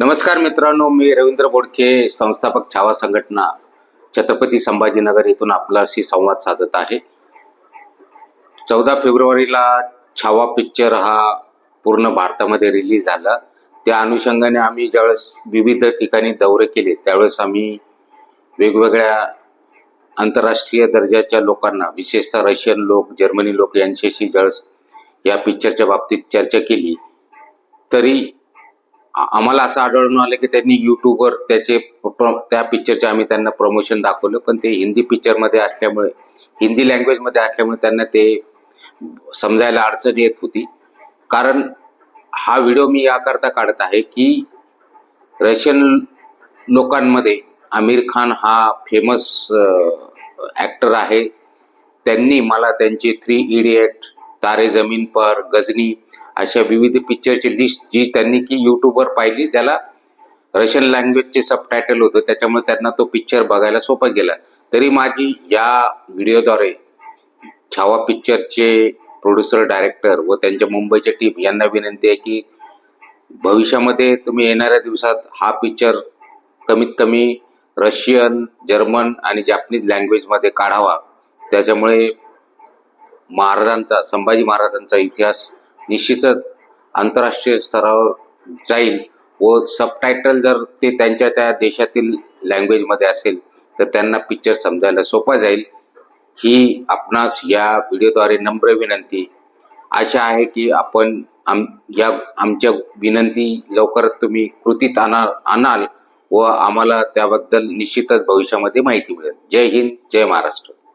नमस्कार मित्रांनो मी रवींद्र बोडके संस्थापक छावा संघटना छत्रपती संभाजीनगर येथून आपल्याशी संवाद साधत आहे. चौदा फेब्रुवारीला छावा पिक्चर हा पूर्ण भारतामध्ये रिलीज झाला. त्या अनुषंगाने आम्ही ज्यावेळेस विविध ठिकाणी दौरे केले त्यावेळेस आम्ही वेगवेगळ्या आंतरराष्ट्रीय दर्जाच्या लोकांना विशेषतः रशियन लोक जर्मनी लोक यांच्याशी ज्यावेळेस या पिक्चरच्या बाबतीत चर्चा केली तरी आम्हाला असं आढळून आलं की त्यांनी युट्यूबवर त्याचे त्या पिक्चरचे आम्ही त्यांना प्रमोशन दाखवलं. पण ते हिंदी पिक्चरमध्ये असल्यामुळे हिंदी लँग्वेजमध्ये असल्यामुळे त्यांना ते समजायला अडचण येत होती. कारण हा व्हिडिओ मी याकरता काढत आहे की रशियन लोकांमध्ये आमिर खान हा फेमस ॲक्टर आहे. त्यांनी मला त्यांची थ्री इडियट तारे जमीन पर गजनी अशा विविध पिक्चरची लिस्ट जी त्यांनी की यूट्यूबवर पाहिली त्याला रशियन लँग्वेजचे सबटायटल होतं. त्याच्यामुळे त्यांना तो पिक्चर बघायला सोपा गेला. तरी माझी या व्हिडिओद्वारे छावा पिक्चरचे प्रोड्युसर डायरेक्टर व त्यांच्या मुंबईच्या टीम यांना विनंती आहे की भविष्यामध्ये तुम्ही येणाऱ्या दिवसात हा पिक्चर कमीत कमी रशियन जर्मन आणि जॅपनीज लँग्वेजमध्ये काढावा. त्याच्यामुळे महाराजांचा संभाजी महाराजांचा इतिहास निश्चितच आंतरराष्ट्रीय स्तरावर जाईल व सबटायटल जर ते त्यांच्या त्या देशातील लँग्वेजमध्ये असेल तर त्यांना पिक्चर समजायला सोपा जाईल. ही आपणास या व्हिडिओद्वारे नम्र विनंती. आशा आहे की आपण आम या आमच्या विनंती लवकरच तुम्ही कृतीत आणा आणाल व आम्हाला त्याबद्दल निश्चितच भविष्यामध्ये माहिती मिळेल. जय हिंद जय महाराष्ट्र.